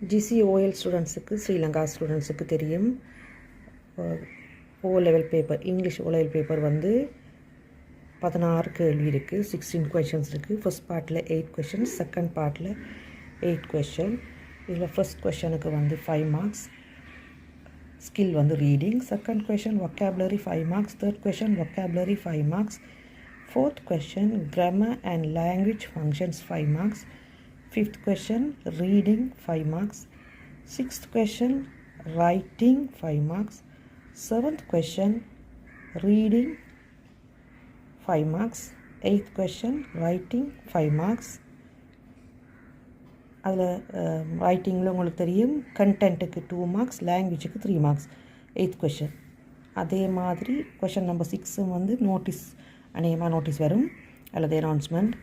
ஜிசிஓஎல் ஸ்டூடெண்ட்ஸுக்கு ஸ்ரீலங்கா ஸ்டூடெண்ட்ஸுக்கு தெரியும். O level paper English O level paper வந்து பதினாறு கேள்வி இருக்குது சிக்ஸ்டீன் கொஷின்ஸ் இருக்குது ஃபஸ்ட் பார்ட்டில் எயிட் கொஷின்ஸ் செகண்ட் பார்ட்டில் எயிட் கொஷின் இதில் ஃபஸ்ட் கொஷனுக்கு வந்து ஃபைவ் மார்க்ஸ் ஸ்கில் வந்து reading second question vocabulary five marks third question vocabulary five marks fourth question grammar and language functions five marks fifth question reading five marks sixth question writing five marks seventh question reading five marks eighth question writing five marks அதில் ரைட்டிங்கில் உங்களுக்கு தெரியும் கண்டென்ட்டுக்கு two marks லாங்குவேஜுக்கு three marks eighth question அதே மாதிரி question number சிக்ஸும் வந்து notice அநேகமாக நோட்டீஸ் வரும். அல்லது அனௌன்ஸ்மெண்ட்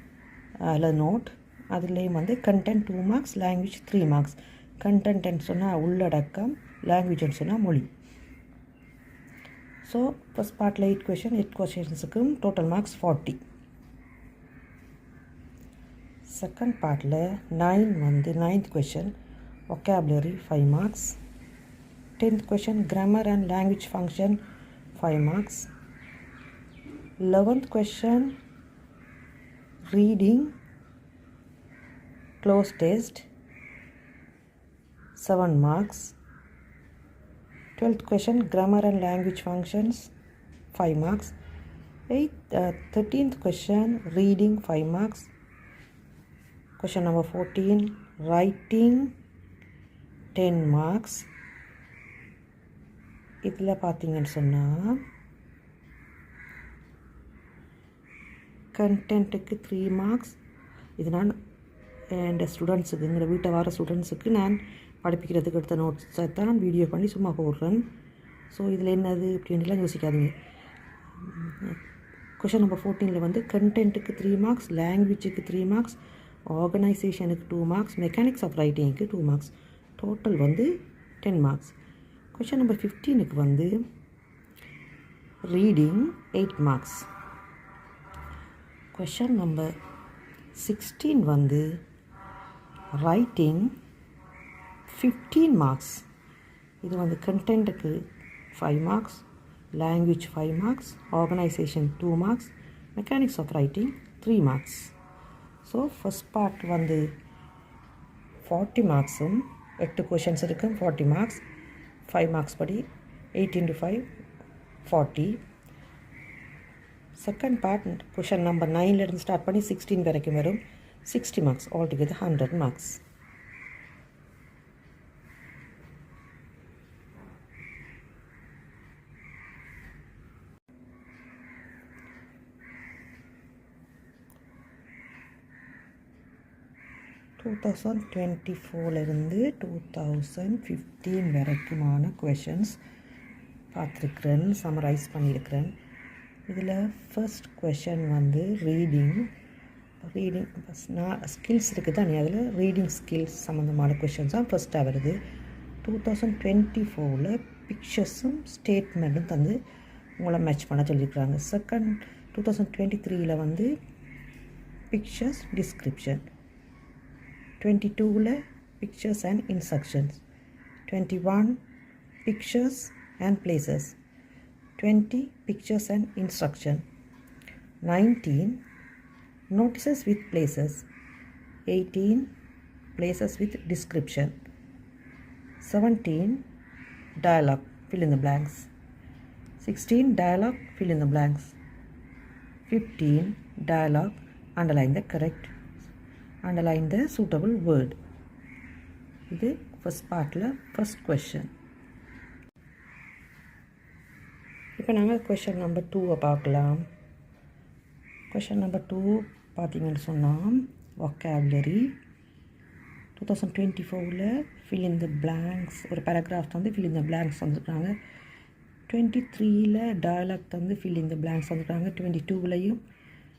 அல்லது நோட் அதுலேயும் வந்து content two marks language three marks கண்டென்ட்னு சொன்னால் உள்ளடக்கம் லாங்குவேஜ்னு சொன்னால் மொழி. ஸோ ஃபஸ்ட் பார்ட்டில் எயிட் கொஷின் எயிட் கொஷின்ஸுக்கும் டோட்டல் மார்க்ஸ் ஃபார்ட்டி செகண்ட் பார்ட்டில் நைன் வந்து ninth question vocabulary five marks tenth question grammar and language function five marks eleventh question reading close test seven marks twelfth question grammar and language functions five marks eighth thirteenth question reading five marks Question number 14 writing 10 marks இதில் பார்த்தீங்கன்னு சொன்னால் கண்டென்ட்டுக்கு three marks இது நான் என் ஸ்டூடெண்ட்ஸுக்கு எங்கள் வீட்டை வர ஸ்டூடெண்ட்ஸுக்கு நான் படிப்பிக்கிறதுக்கு எடுத்த நோட்ஸை தான் வீடியோ பண்ணி சும்மா போடுறேன். ஸோ இதில் என்னது அப்படின்லாம் யோசிக்காதீங்க. கொஷின் நம்பர் ஃபோர்டீனில் வந்து கண்டென்ட்டுக்கு த்ரீ மார்க்ஸ் லாங்குவேஜுக்கு த்ரீ மார்க்ஸ் ஆர்கனைசேஷனுக்கு டூ மார்க்ஸ் மெக்கானிக்ஸ் ஆஃப் ரைட்டிங்க்கு டூ மார்க்ஸ் டோட்டல் வந்து டென் மார்க்ஸ் கொஷின் நம்பர் ஃபிஃப்டீனுக்கு வந்து reading eight marks question number sixteen வந்து ரைட்டிங் ஃபிஃப்டீன் மார்க்ஸ் இது வந்து கண்டென்ட்டுக்கு five marks language five marks organisation two marks mechanics of writing three marks so first part வந்து forty மார்க்ஸும் எட்டு questions இருக்கும் forty marks five marks படி eighteen to five forty second part question number நைன்லேருந்து start பண்ணி sixteen வரைக்கும் வரும். Sixty marks all together hundred marks two thousand twenty ஃபோர்லேருந்து two thousand fifteen வரைக்குமான questions பார்த்துருக்குறேன் சம்மரைஸ் பண்ணியிருக்கிறேன். இதில் ஃபஸ்ட் கொஷின் வந்து ரீடிங் ரீடிங் நான் ஸ்கில்ஸ் இருக்குது தானே. அதில் ரீடிங் ஸ்கில்ஸ் சம்மந்தமான கொஷின்ஸ் தான் ஃபஸ்ட்டாக வருது. டூ தௌசண்ட் டுவெண்ட்டி ஃபோரில் பிக்சர்ஸும் ஸ்டேட்மெண்ட்டும் தந்து உங்களை மேட்ச் பண்ண சொல்லியிருக்கிறாங்க. செகண்ட் டூ தௌசண்ட் டுவெண்ட்டி த்ரீயில் வந்து பிக்சர்ஸ் டிஸ்கிரிப்ஷன் டுவெண்ட்டி டூவில் pictures and instructions twenty one pictures and places twenty pictures and instruction nineteen notices with places 18 places with description 17 dialogue fill in the blanks 16 dialogue fill in the blanks 15 dialogue underline the correct underline the suitable word இது first பார்ட்டில் first question இப்போ நாங்கள் question number டூவை பார்க்கலாம் question number two பார்த்தீங்கன்னு சொன்னால் vocabulary. Two thousand twenty ஃபோரில் fill in the blanks ஒரு பேராகிராஃப் வந்து ஃபில் இன் த பிளாங்க்ஸ் வந்துருக்காங்க டுவெண்ட்டி த்ரீயில் டயலாக் தந்து ஃபில் இன் த பிளாங்க்ஸ் வந்துருக்காங்க டுவெண்ட்டி டூவிலையும்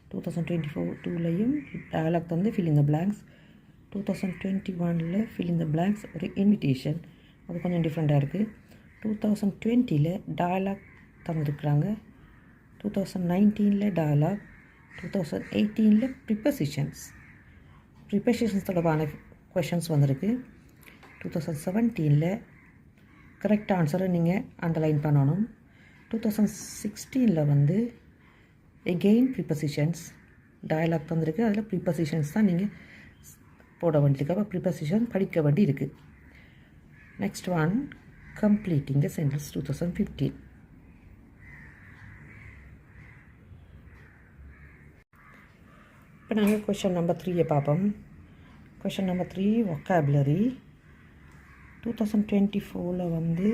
டூ தௌசண்ட் டுவெண்ட்டி ஃபோர் டூலையும் டயலாக் தந்து fill in the blanks two thousand twenty ஒனில் ஃபில் இன் த பிளாங்க்ஸ் ஒரு இன்விடேஷன் அது கொஞ்சம் டிஃப்ரெண்ட்டாக இருக்குது டூ தௌசண்ட் டுவெண்ட்டியில் டயலாக் தந்துருக்குறாங்க டூ தௌசண்ட் நைன்டீனில் டயலாக் டூ தௌசண்ட் எயிட்டீனில் ப்ரிப்பசிஷன்ஸ் ப்ரிப்பசிஷன்ஸ் தொடர்பான கொஷின்ஸ் வந்திருக்கு. டூ தௌசண்ட் செவன்டீனில் கரெக்ட் ஆன்சரை நீங்கள் அண்டர்லைன் பண்ணணும். டூ தௌசண்ட் சிக்ஸ்டீனில் வந்து எகெயின் ப்ரிப்பசிஷன்ஸ் டயலாக் வந்திருக்கு அதில் ப்ரிப்பசிஷன்ஸ் தான் நீங்கள் போட வேண்டியிருக்கு. அப்போ ப்ரிப்பசிஷன் படிக்க வேண்டி இருக்குது next one completing the sentence two thousand fifteen இப்போ நாங்கள் கொஷின் நம்பர் த்ரீயை பார்ப்போம். Question number three vocabulary two thousand twenty ஃபோரில் வந்து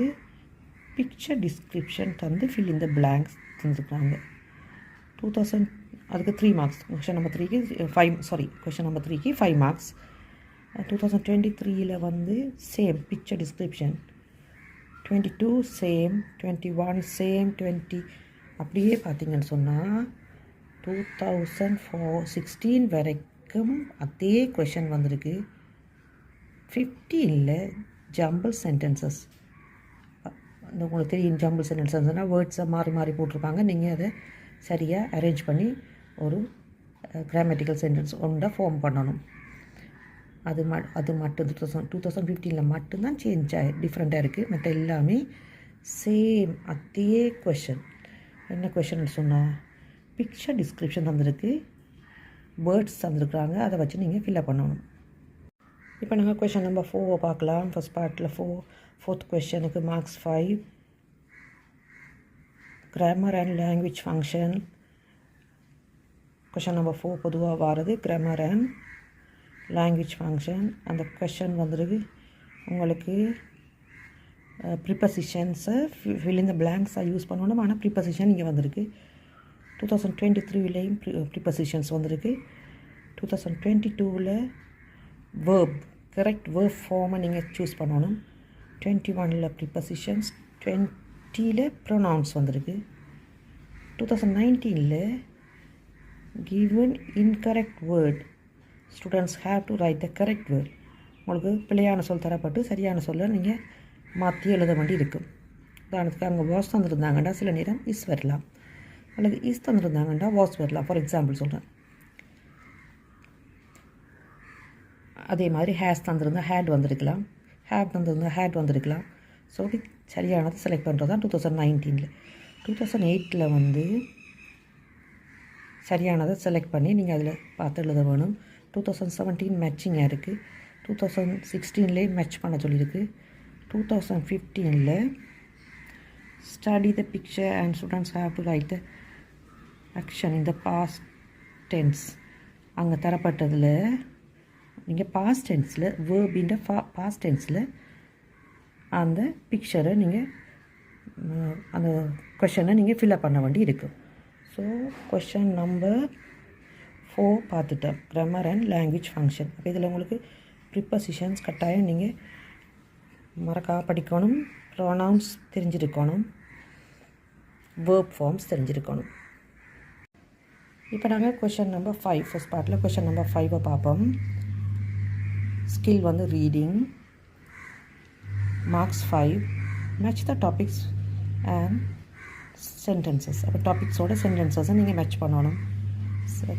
பிக்சர் டிஸ்கிரிப்ஷன் தந்து ஃபில் இந்த பிளாங்க்ஸ் தந்துருக்காங்க. டூ தௌசண்ட் அதுக்கு த்ரீ மார்க்ஸ் கொஷின் நம்பர் த்ரீக்கு ஃபைவ் சாரி கொஷின் நம்பர் த்ரீக்கு five marks two thousand twenty த்ரீயில் வந்து same picture description twenty two same twenty one same twenty அப்படியே பார்த்தீங்கன்னு சொன்னால் டூ தௌசண்ட் ஃபோர் சிக்ஸ்டீன் வரைக்கும் அதே கொஷின் வந்திருக்கு. ஃபிஃப்டீனில் ஜம்பிள் சென்டென்சஸ் அந்த உங்களுக்கு தெரியும் ஜம்பிள் சென்டென்சஸ்னால் வேர்ட்ஸை மாறி மாறி போட்டிருப்பாங்க. நீங்கள் அதை சரியாக அரேஞ்ச் பண்ணி ஒரு கிராமட்டிக்கல் சென்டென்ஸ் ஒன்றை ஃபார்ம் பண்ணணும். அது ம அது மட்டும் டூ தௌசண்ட் டூ தௌசண்ட் ஃபிஃப்டீனில் மட்டும்தான் சேஞ்ச் ஆகி டிஃப்ரெண்ட்டாக இருக்குது மற்ற எல்லாமே சேம் அதே கொஷன் என்ன கொஷன் சொன்னால் பிக்சர் டிஸ்கிரிப்ஷன் தந்திருக்கு. வேர்ட்ஸ் தந்துருக்குறாங்க. அதை வச்சு நீங்கள் ஃபில்அப் பண்ணணும். இப்போ நாங்கள் கொஷன் நம்பர் ஃபோரை பார்க்கலாம். ஃபஸ்ட் பார்ட்டில் four fourth கொஷனுக்கு marks five grammar and language function question number four பொதுவாக வாரது. கிராமர் அண்ட் லாங்குவேஜ் ஃபங்க்ஷன் அந்த கொஷன் வந்துருக்கு. உங்களுக்கு ப்ரிப்பசிஷன்ஸை ஃபில் இந்த பிளாங்க்ஸாக யூஸ் பண்ணணும். ஆனால் ப்ரிப்பசிஷன் இங்கே வந்திருக்கு. டூ தௌசண்ட் டுவெண்ட்டி த்ரீலேயும் ப்ரிப்பசிஷன்ஸ் வந்திருக்கு. டூ தௌசண்ட் டுவெண்ட்டி டூவில் வேர்ப் கரெக்ட் வேர்ப் ஃபார்மை நீங்கள் சூஸ் பண்ணணும். டுவெண்ட்டி ஒனில் ப்ரிப்பசிஷன்ஸ் டுவெண்ட்டியில் ப்ரொனவுன்ஸ் வந்திருக்கு. டூ தௌசண்ட் நைன்டீனில் given incorrect word students have to write the correct word உங்களுக்கு பிழையான சொல் தரப்பட்டு சரியான சொல்ல நீங்கள் மாற்றி எழுத வேண்டி இருக்கும் உதாரணத்துக்கு அங்கே வாஸ் வந்துருந்தாங்கன்னா சில நேரம் இஸ் வரலாம். அல்லது இஸ் தந்துருந்தாங்கண்டா வாஸ் வரலாம். ஃபார் எக்ஸாம்பிள் சொல்கிறேன் அதே மாதிரி ஹேஸ் தந்திருந்தால் ஹேட் வந்திருக்கலாம். ஹேப் தந்திருந்தால் ஹேட் வந்திருக்கலாம். ஸோ சரியானது செலக்ட் பண்ணுறது தான் டூ தௌசண்ட் நைன்டீனில் டூ தௌசண்ட் எயிட்டில் வந்து சரியானதை செலக்ட் பண்ணி நீங்கள் அதில் பார்த்து எழுத வேணும். டூ தௌசண்ட் செவன்டீன் மேட்சிங்காக இருக்குது டூ தௌசண்ட் சிக்ஸ்டீன்லேயே மேட்ச் பண்ண சொல்லியிருக்கு. Two thousand ஃபிஃப்டீனில் study the picture and students have to like the action இந்த பாஸ்ட் டென்ஸ் அங்கே தரப்பட்டதில் நீங்கள் பாஸ்ட் டென்ஸில் வேர்பின்ற ஃபா பாஸ்ட் டென்ஸில் அந்த பிக்சரை நீங்கள் அந்த கொஷனை நீங்கள் ஃபில்அப் பண்ண வேண்டி இருக்கும் ஸோ கொஷன் நம்பர் ஃபோர் பார்த்துட்டோம். கிராமர் அண்ட் லாங்குவேஜ் ஃபங்க்ஷன் அப்போ இதில் உங்களுக்கு ப்ரிப்பசிஷன்ஸ் கட்டாயம் நீங்கள் மறக்காக படிக்கணும் ப்ரொனவுன்ஸ் தெரிஞ்சிருக்கணும் வேர்ப் ஃபார்ம்ஸ் தெரிஞ்சிருக்கணும். இப்போ நாங்கள் கொஷன் நம்பர் ஃபைவ் ஃபஸ்ட் பார்ட்டில் கொஷன் நம்பர் ஃபைவை பார்ப்போம். ஸ்கில் வந்து reading marks five match the topics and sentences அப்போ டாபிக்ஸோட சென்டென்சஸை நீங்கள் மேட்ச் பண்ணணும்.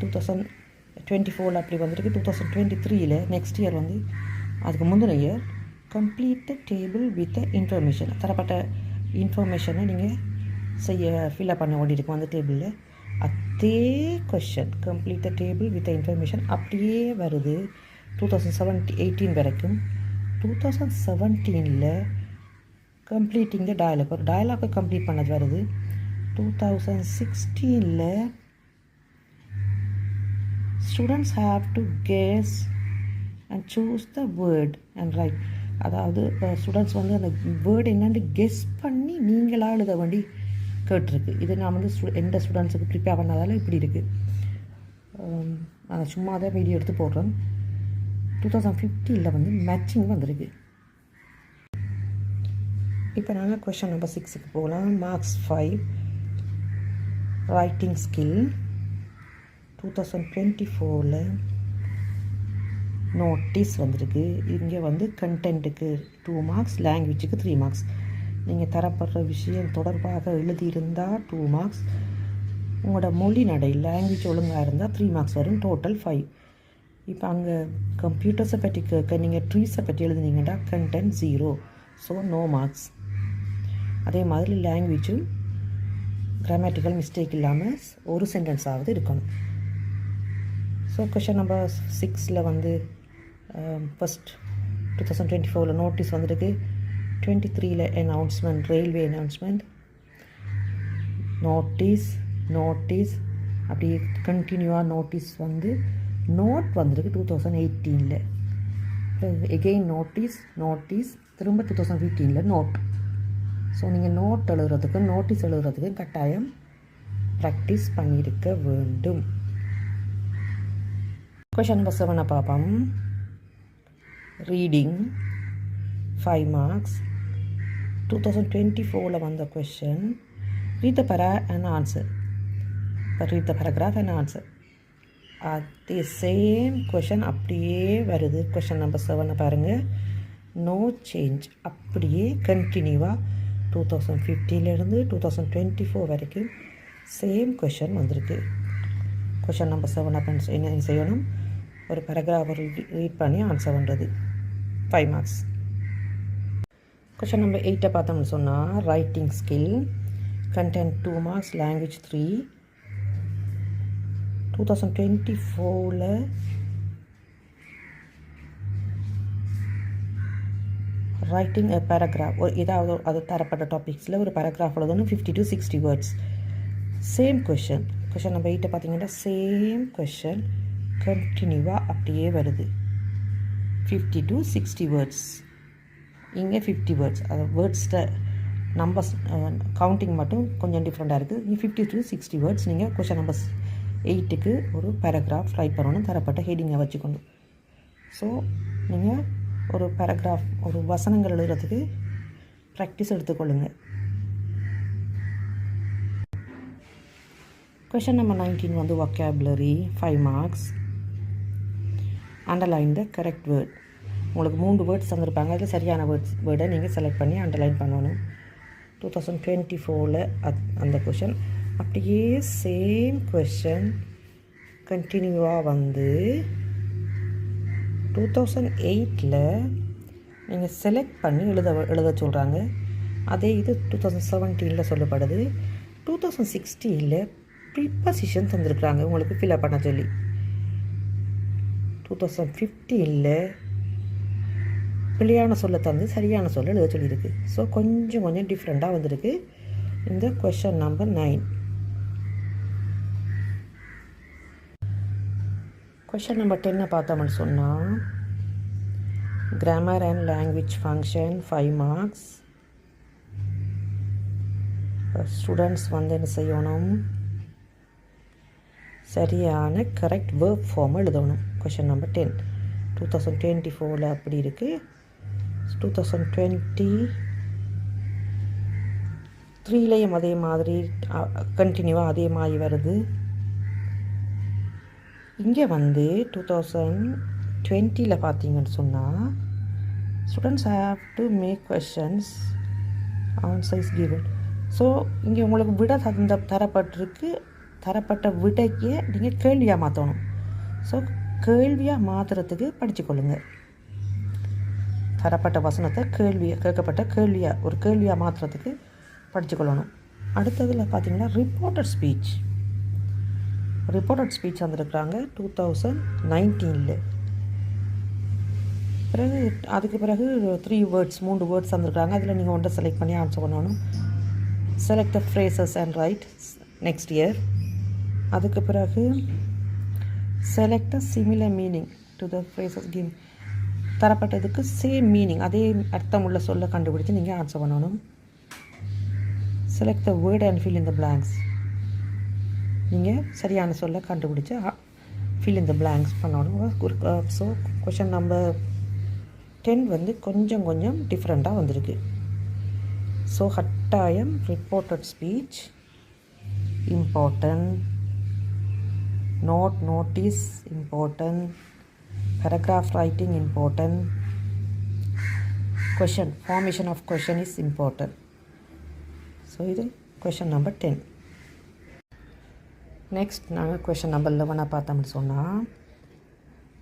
டூ தௌசண்ட் டுவெண்ட்டி ஃபோரில் அப்படி வந்துருக்கு. டூ தௌசண்ட் டுவெண்ட்டி த்ரீயில் நெக்ஸ்ட் இயர் வந்து அதுக்கு முந்தின year complete table with information தரப்பட்ட இன்ஃபர்மேஷனை நீங்கள் செய்ய ஃபில்அப் பண்ண வேண்டியிருக்கும் அந்த டேபிளில் அதே question complete the table with information அப்படியே வருது. டூ தௌசண்ட் செவன்டி எயிட்டீன் வரைக்கும். டூ தௌசண்ட் செவன்டீனில் கம்ப்ளீட்டிங் த டயலாக் ஒரு டயலாக்கை கம்ப்ளீட் பண்ணது வருது. Two thousand சிக்ஸ்டீனில் students have to guess and choose the word and write அதாவது ஸ்டூடெண்ட்ஸ் வந்து அந்த வேர்டு என்னென்னு கெஸ் பண்ணி நீங்களாக எழுத வேண்டி கேட்டிருக்கு. இது நான் வந்து ஸ்டூ எந்த ஸ்டூடெண்ட்ஸுக்கு ப்ரிப்பேர் பண்ணதால் இப்படி இருக்குது நான் சும்மா தான் வீடியோ எடுத்து போடுறேன். டூ தௌசண்ட் ஃபிஃப்டீனில் வந்து மேட்சிங் வந்திருக்கு. இப்போ நாங்கள் கொஷின் நம்பர் சிக்ஸுக்கு போகலாம் marks five writing skill two thousand twenty ஃபோரில் நோட்டீஸ் வந்திருக்கு. இங்கே வந்து கண்டென்ட்டுக்கு டூ மார்க்ஸ் லாங்குவேஜுக்கு த்ரீ மார்க்ஸ் நீங்கள் தரப்படுற விஷயம் தொடர்பாக எழுதியிருந்தால் டூ மார்க்ஸ் உங்களோட மொழி நடை லாங்குவேஜ் ஒழுங்காக இருந்தால் த்ரீ மார்க்ஸ் வரும் டோட்டல் ஃபைவ் இப்போ அங்கே கம்ப்யூட்டர்ஸை பற்றி கேட்க நீங்கள் ட்ரீஸை பற்றி எழுதுனீங்கன்னா content zero so no marks அதே மாதிரி லாங்குவேஜும் கிராமட்டிக்கல் மிஸ்டேக் இல்லாமல் ஒரு சென்டென்ஸாவது இருக்கணும். ஸோ கொஷன் நம்பர் சிக்ஸில் வந்து ஃபஸ்ட் டூ தௌசண்ட் டுவெண்ட்டி ஃபோரில் நோட்டீஸ் வந்திருக்கு. டுவெண்ட்டி த்ரீல announcement railway announcement notice notice அப்படி கண்டினியூவாக நோட்டீஸ் வந்து நோட் வந்திருக்கு டூ தௌசண்ட் எயிட்டீனில் எகெயின் நோட்டீஸ் நோட்டீஸ் திரும்ப டூ தௌசண்ட் ஃபிஃப்டீனில் நோட் ஸோ நீங்கள் நோட் எழுதுறதுக்கு நோட்டீஸ் எழுதுறதுக்கு கட்டாயம் ப்ராக்டிஸ் பண்ணியிருக்க வேண்டும். கொஷன் நம்பர் செவனை பார்ப்போம். Reading five marks two thousand twenty ஃபோரில் வந்த question read the para and answer read the paragraph and answer அது சேம் கொஷன் அப்படியே வருது. கொஷன் நம்பர் செவனை பாருங்கள் நோ சேஞ்ச் அப்படியே கண்டினியூவாக டூ தௌசண்ட் ஃபிஃப்டிலேருந்து டூ தௌசண்ட் டுவெண்ட்டி ஃபோர் வரைக்கும் சேம் கொஷன் வந்திருக்கு. கொஷன் நம்பர் செவன் அப்போ என்ன செய்யணும்? ஒரு பேராகிராஃப் ரீட் பண்ணி ஆன்சர் பண்ணுறது ஃபைவ் மார்க்ஸ் கொஷன் நம்பர் எயிட்டை பார்த்தோம்னு சொன்னால் writing skill content two marks language three two thousand twenty ஃபோரில் ரைட்டிங் அ பேராகிராஃப் ஒரு ஏதாவது அது தரப்பட்ட டாபிக்ஸில் ஒரு பேராகிராஃப் எழுதணும் fifty to sixty words same question question number எயிட்டை பார்த்தீங்கன்னா சேம் கொஷன் கண்டினியூவாக அப்படியே வருது. ஃபிஃப்டி டு சிக்ஸ்டி வேர்ட்ஸ் இங்கே ஃபிஃப்டி வேர்ட்ஸ் அது வேர்ட்ஸில் நம்பர்ஸ் கவுண்டிங் மட்டும் கொஞ்சம் டிஃப்ரெண்ட்டாக இருக்குது. இங்கே ஃபிஃப்டி டு சிக்ஸ்டி வேர்ட்ஸ் நீங்கள் கொஷன் நம்பர்ஸ் எயிட்டுக்கு ஒரு பேராகிராஃப் ரைட் பண்ணணும். தரப்பட்ட ஹெடிங்கை வச்சுக்கணும். ஸோ நீங்கள் ஒரு பேராகிராஃப் ஒரு வசனங்கள் எழுதுறதுக்கு ப்ராக்டிஸ் எடுத்துக்கொள்ளுங்கள் கொஷன் நம்பர் நைன்டீன் வந்து vocabulary five marks underline the correct word உங்களுக்கு மூன்று வேர்ட்ஸ் தந்திருப்பாங்க. அதில் சரியான வேர்ட்ஸ் வேர்டை நீங்கள் செலக்ட் பண்ணி அண்டர்லைன் பண்ணணும். டூ தௌசண்ட் டுவெண்ட்டி ஃபோரில் அத் அந்த கொஷன் அப்படியே சேம் கொஷன் கண்டினியூவாக வந்து டூ தௌசண்ட் எயிட்டில் நீங்கள் செலக்ட் பண்ணி எழுத எழுத சொல்கிறாங்க அதே இது டூ தௌசண்ட் செவன்டீனில் சொல்லப்படுது. டூ தௌசண்ட் சிக்ஸ்டீனில் ப்ரிப்பசிஷன் தந்திருக்கிறாங்க. உங்களுக்கு ஃபில்அப் பண்ண சொல்லி. டூ தௌசண்ட் ஃபிஃப்டீனில் பிள்ளையான சொல்ல தந்து சரியான சொல்ல எழுத சொல்லியிருக்கு. ஸோ கொஞ்சம் கொஞ்சம் டிஃப்ரெண்ட்டாக வந்திருக்கு. இந்த question number nine question number டென்னை பார்த்தோம்னு சொன்னால் grammar and language function five marks students வந்து என்ன செய்யணும்? சரியான கரெக்ட் வேர்க் ஃபார்ம் எழுதணும். Question number ten two thousand twenty ஃபோரில் அப்படி இருக்குது டூ தௌசண்ட் டுவெண்ட்டி த்ரீலேயும் அதே மாதிரி கண்டினியூவாக அதே மாதிரி வருது. இங்கே வந்து டூ தௌசண்ட் டுவெண்ட்டியில் பார்த்தீங்கன்னு சொன்னால் students have to make questions answers given so இங்கே உங்களுக்கு விட தந்த தரப்பட்டிருக்கு தரப்பட்ட விடைக்கு நீங்கள் கேள்வியாக மாற்றணும் ஸோ கேள்வியாக மாற்றுறதுக்கு படித்துக்கொள்ளுங்கள் தரப்பட்ட வசனத்தை கேள்வியாக கேட்கப்பட்ட கேள்வியாக ஒரு கேள்வியாக மாற்றுறதுக்கு படிச்சுக்கொள்ளணும். அடுத்ததில் பார்த்தீங்கன்னா ரிப்போர்ட்டட் ஸ்பீச் ரிப்போர்ட்டட் ஸ்பீச் வந்திருக்கிறாங்க டூ தௌசண்ட் நைன்டீனில் பிறகு அதுக்கு பிறகு த்ரீ வேர்ட்ஸ் மூன்று வேர்ட்ஸ் வந்திருக்கிறாங்க. அதில் நீங்கள் ஒன்றை செலக்ட் பண்ணி ஆன்சர் பண்ணணும். Select the phrases and write next year அதுக்கு பிறகு select a similar meaning to the phrases give தரப்பட்டதுக்கு same meaning அதே அர்த்தம் உள்ள சொல்ல கண்டுபிடிச்சு நீங்கள் ஆன்சர் பண்ணணும். Select the word and fill in the blanks நீங்கள் சரியான சொல்ல கண்டுபிடிச்சி ஃபில் இன் த பிளாங்க்ஸ் பண்ணணும். ஸோ கொஷின் நம்பர் டென் வந்து கொஞ்சம் கொஞ்சம் டிஃப்ரெண்ட்டாக வந்திருக்கு. ஸோ கட்டாயம் reported speech important note notice important paragraph writing important question formation of question is important so இது கொஷன் நம்பர் டென் நெக்ஸ்ட் நாங்கள் question number 11 பார்த்தோம்னு சொன்னால்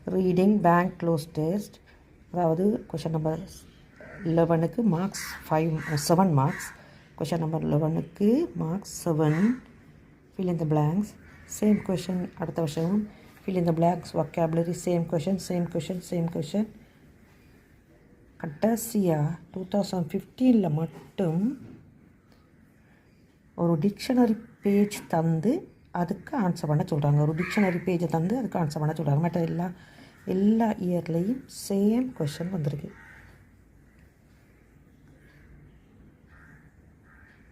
ரீடிங் பேங்க் க்ளோஸ் டெஸ்ட் அதாவது question number லெவனுக்கு marks five seven marks question number லெவனுக்கு marks seven fill in the blanks same question அடுத்த வருஷம் fill in the blanks vocabulary same question same question same question. கடைசியாக two thousand ஃபிஃப்டீனில் மட்டும் ஒரு dictionary page தந்து அதுக்கு answer பண்ண சொல்கிறாங்க ஒரு டிக்ஷனரி பேஜை தந்து அதுக்கு ஆன்சர் பண்ண சொல்கிறாங்க மற்ற எல்லா எல்லா இயர்லேயும் சேம் கொஷின் வந்திருக்கு.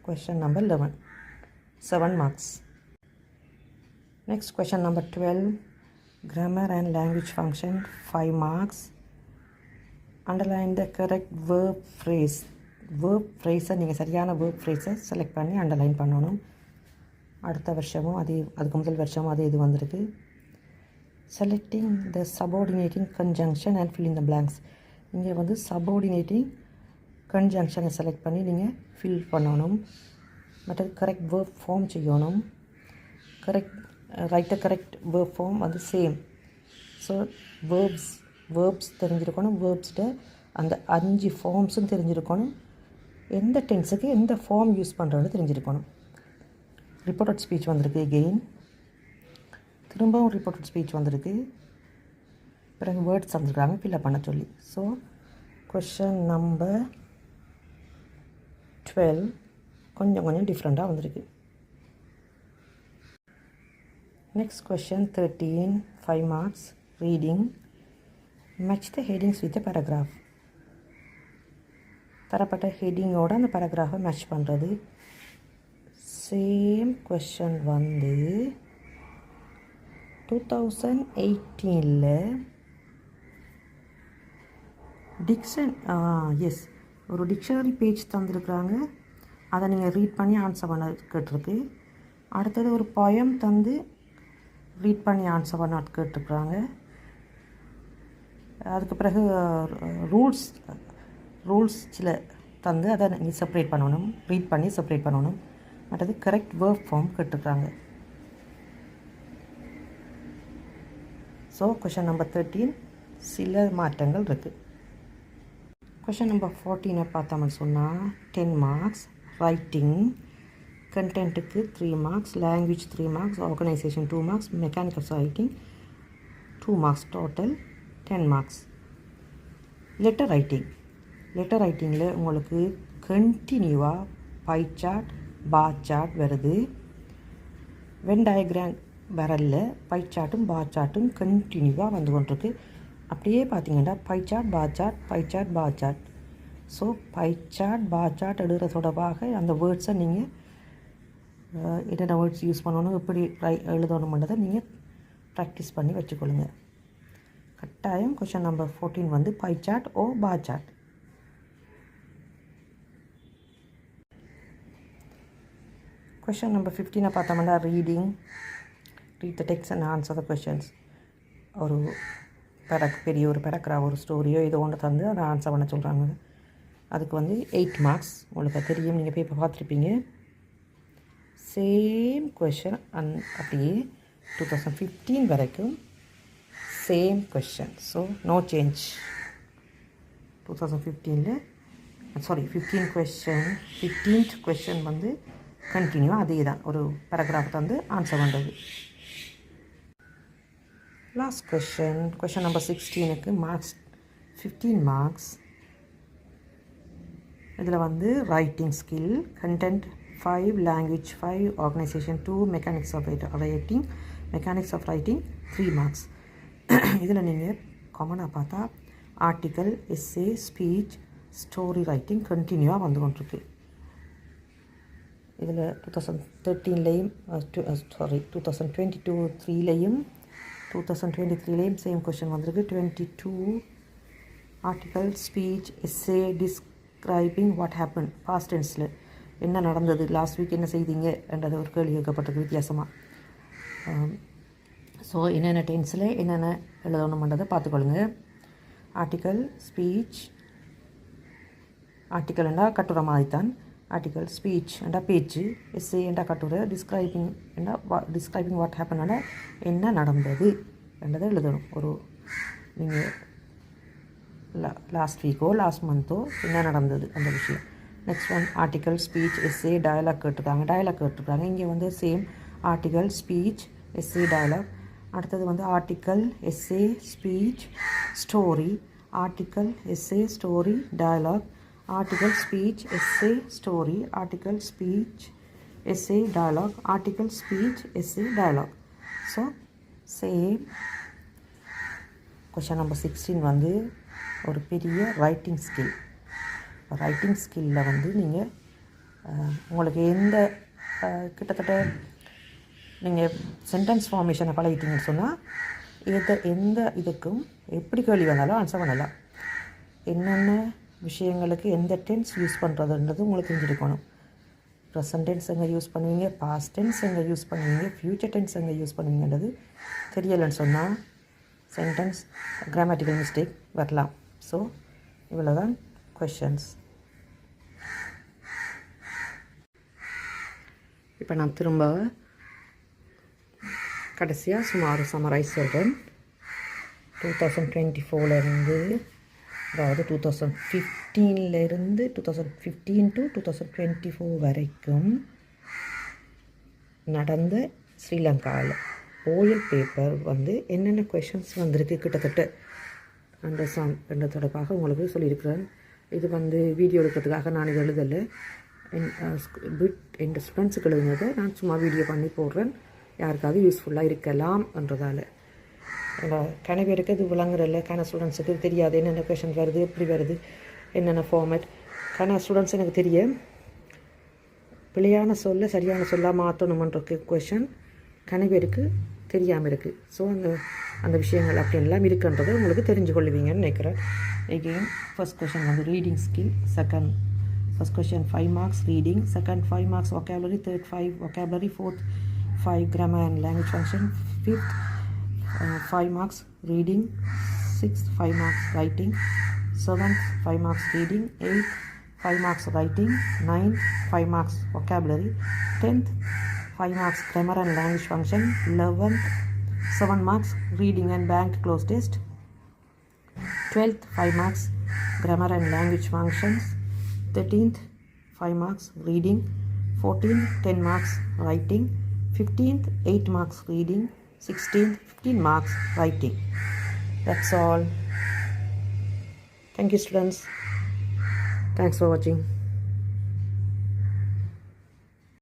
Question number eleven seven marks next question number twelve grammar and language function 5 marks. Underline the correct verb phrase. Verb phrase நீங்கள் சரியான verb phrase செலக்ட் பண்ணி அண்டர்லைன் பண்ணணும். அடுத்த வருஷமும் அதே அதுக்கு முதல் வருஷமும் அதே இது வந்திருக்கு. Selecting the subordinating conjunction and fill in the blanks. இங்கே வந்து சபார்டினேட்டிங் கன்ஜங்ஷனை செலக்ட் பண்ணி நீங்கள் ஃபில் பண்ணணும். மற்றது கரெக்ட் வேர்ப் ஃபார்ம் செய்யணும். Correct write the correct verb form வந்து சேம் ஸோ வேர்ப்ஸ் வேர்ப்ஸ் தெரிஞ்சிருக்கணும் வேர்ப்ஸ்கிட்ட அந்த அஞ்சு ஃபார்ம்ஸும் தெரிஞ்சிருக்கணும். எந்த டென்ஸுக்கு எந்த ஃபார்ம் யூஸ் பண்ணுறது தெரிஞ்சிருக்கணும். ரிப்போர்ட்டட் ஸ்பீச் வந்திருக்கு எகெயின் திரும்பவும் ரிப்போர்ட்டட் ஸ்பீச் வந்திருக்கு. பிறகு வேர்ட்ஸ் வந்திருக்காங்க ஃபில்அப் பண்ண சொல்லி. ஸோ கொஷன் நம்பர் டுவெல் கொஞ்சம் கொஞ்சம் டிஃப்ரெண்ட்டாக வந்திருக்கு. Next question 13, 5 marks. Reading. Match the headings with the paragraph. தரப்பட்ட ஹெட்டிங்கோட அந்த பேராகிராஃபை மேட்ச் பண்ணுறது சேம் கொஷன் வந்து டூ தௌசண்ட் எயிட்டீனில் டிக்ஷன் எஸ் ஒரு டிக்ஷனரி பேஜ் தந்துருக்குறாங்க அதை நீங்கள் ரீட் பண்ணி ஆன்சர் பண்ண கேட்டிருக்கு அடுத்தது ஒரு பயம் தந்து ரீட் பண்ணி ஆன்சர் பண்ண கேட்டுருக்குறாங்க அதுக்கு பிறகு ரூல்ஸ் ரூல்ஸ் சில தந்து அதை நீங்கள் செப்பரேட் பண்ணணும் ரீட் பண்ணி செப்பரேட் பண்ணணும். மற்றது கரெக்ட் வேர்க் ஃபார்ம் கேட்டுருக்குறாங்க ஸோ கொஷின் நம்பர் தேர்ட்டீன் சில மாற்றங்கள் இருக்குது கொஷின் நம்பர் ஃபோர்டீனை பார்த்தோம்னு சொன்னால் ten marks writing கண்டென்ட்டுக்கு three marks language three marks organisation two marks mechanical writing two marks total ten marks letter writing letter ரைட்டிங்கில் உங்களுக்கு கண்டினியூவாக பை சார்ட் பா சார்ட் வருது. When diagram வரல பை சார்ட்டும் பா சார்ட்டும் கண்டினியூவாக வந்து கொண்டிருக்கு. அப்படியே பார்த்தீங்கன்னா pie chart bar chart pie chart bar chart so pie chart bar chart எழுதுகிற தொடர்பாக அந்த வேர்ட்ஸை நீங்கள் என்னென்ன வேர்ட்ஸ் யூஸ் பண்ணணும் எப்படி ரை எழுதணுமன்றதை நீங்கள் ப்ராக்டிஸ் பண்ணி வச்சுக்கொள்ளுங்க. கட்டாயம் கொஷின் நம்பர் ஃபோர்டீன் வந்து pie chart or bar chart question number ஃபிஃப்டீனை பார்த்தோம்னா reading read the text and answer the questions ஒரு பெறக் பெரிய ஒரு பேரக்ரா ஒரு ஸ்டோரியோ ஏதோ ஒன்று தந்து அதை ஆன்சர் பண்ண சொல்கிறாங்க அதுக்கு வந்து எயிட் மார்க்ஸ் உங்களுக்கு தெரியும். நீங்கள் பேப்பர் பார்த்துருப்பீங்க. சேம் கொஷன் அந் அப்படியே டூ தௌசண்ட் ஃபிஃப்டீன் வரைக்கும் same question so no change two thousand ஃபிஃப்டீனில் sorry fifteen question fifteenth question வந்து கண்டினியூ அதே தான் ஒரு பேராகிராஃப் வந்து ஆன்சர் பண்ணுறது லாஸ்ட் கொஷின் கொஷின் நம்பர் சிக்ஸ்டீனுக்கு மார்க்ஸ் ஃபிஃப்டீன் மார்க்ஸ் இதில் வந்து writing skill content five language five organisation two mechanics of writing mechanics of writing three marks இதில் நீங்கள் காமனாக பார்த்தா article essay speech story writing கண்டினியூவாக வந்து கொண்டிருக்கு. இதில் two thousand தேர்ட்டீன்லேயும் sorry two thousand twenty two த்ரீலேயும் two thousand twenty த்ரீலேயும் same question வந்திருக்கு. Twenty two article speech essay describing what happen past டென்ஸில் என்ன நடந்தது? லாஸ்ட் வீக் என்ன செய்தீங்க? என்றது ஒரு கேள்வி கேட்கப்பட்டது வித்தியாசமாக ஸோ என்னென்ன டென்ஸில் என்னென்ன எழுதணுன்றதை பார்த்துக்கொள்ளுங்க. ஆர்டிக்கல் ஸ்பீச் ஆர்டிக்கல் என்றால் கட்டுரை மாதிரித்தான். ஆர்டிக்கல் ஸ்பீச் என்ற பேச்சு. எஸ்ஏ என்ற கட்டுரை. டிஸ்கிரைபிங் வா டிஸ்கிரைபிங் வாட் ஹேப்பன் என்ன நடந்தது என்றதை எழுதணும். ஒரு நீங்கள் லா லாஸ்ட் வீக்கோ லாஸ்ட் மந்த்தோ என்ன நடந்தது அந்த விஷயம். Next one article speech essay dialogue கேட்டிருக்காங்க. டயலாக் கேட்டிருக்காங்க. இங்கே வந்து same article speech essay dialogue அடுத்தது வந்து article essay speech story article essay story dialogue article speech essay story article speech essay dialogue article speech essay dialogue so same question number sixteen வந்து ஒரு பெரிய writing skill writing ஸ்கில்லில் வந்து நீங்கள் உங்களுக்கு எந்த கிட்டத்தட்ட நீங்கள் சென்டென்ஸ் ஃபார்மேஷனை பழகிட்டீங்கன்னு சொன்னால் எந்த எந்த இதுக்கும் எப்படி கேள்வி வந்தாலும் ஆன்சர் பண்ணலாம். என்னென்ன விஷயங்களுக்கு எந்த டென்ஸ் யூஸ் பண்ணுறதுன்றது உங்களுக்கு தெரிஞ்சிருக்கணும். ப்ரெசன்ட் டென்ஸ் எங்கே யூஸ் பண்ணுவீங்க பாஸ்ட் டென்ஸ் எங்கே யூஸ் பண்ணுவீங்க ஃப்யூச்சர் டென்ஸ் எங்கே யூஸ் பண்ணுவீங்கன்றது தெரியலைன்னு சொன்னால் சென்டென்ஸ் கிராமட்டிக்கல் மிஸ்டேக் வரலாம். ஸோ இவ்வளோ தான் கொஷன்ஸ் இப்போ நான் திரும்ப கடைசியாக சுமார் சமரைஸ் சொல்கிறேன் டூ தௌசண்ட் டுவெண்ட்டி ஃபோர்லேருந்து அதாவது two thousand ஃபிஃப்டீன்லேருந்து two thousand fifteen to two thousand twenty four வரைக்கும் நடந்த ஸ்ரீலங்காவில் ஓயல் பேப்பர் வந்து என்னென்ன கொஷின்ஸ் வந்திருக்கு கிட்டத்தட்ட? அந்த சாங் என்ற தொடர்பாக உங்களுக்கு சொல்லியிருக்கிறேன். இது வந்து வீடியோ எடுக்கிறதுக்காக நான் இது எழுதலை. பிட் என் ஸ்டூடெண்ட்ஸுக்கு எழுதுனதை நான் சும்மா வீடியோ பண்ணி போடுறேன். யாருக்காவது யூஸ்ஃபுல்லாக இருக்கலாம் என்றதால். கன பேருக்கு இது விளங்குறதில்ல கன ஸ்டூடெண்ட்ஸுக்கு தெரியாது. என்னென்ன கொஷின் வருது எப்படி வருது என்னென்ன ஃபார்மேட் கன ஸ்டூடெண்ட்ஸ் எனக்கு தெரியும். பிழையான சொல்ல சரியான சொல்லாக மாற்றணுமன்ற கொஷன் கன பேருக்கு தெரியாமல் இருக்குது ஸோ அந்த அந்த விஷயங்கள் அப்படின்லாம் இருக்குன்றதை உங்களுக்கு தெரிஞ்சு கொள்வீங்கன்னு நினைக்கிறேன். எகெயின் ஃபர்ஸ்ட் கொஷின் வந்து reading skill second First question 5 marks reading, second 5 marks vocabulary, third 5 vocabulary, fourth 5 grammar and language function, fifth uh, 5 marks reading, sixth 5 marks writing, seventh 5 marks reading, eighth 5 marks writing, Ninth, 5 marks vocabulary, 10th 5 marks grammar and language function, 11th 7 marks reading and banked close test, 12th 5 marks grammar and language functions, 13th 5 marks reading. 14th 10 marks writing. 15th 8 marks reading. 16th 15 marks writing. That's all. Thank you students. Thanks for watching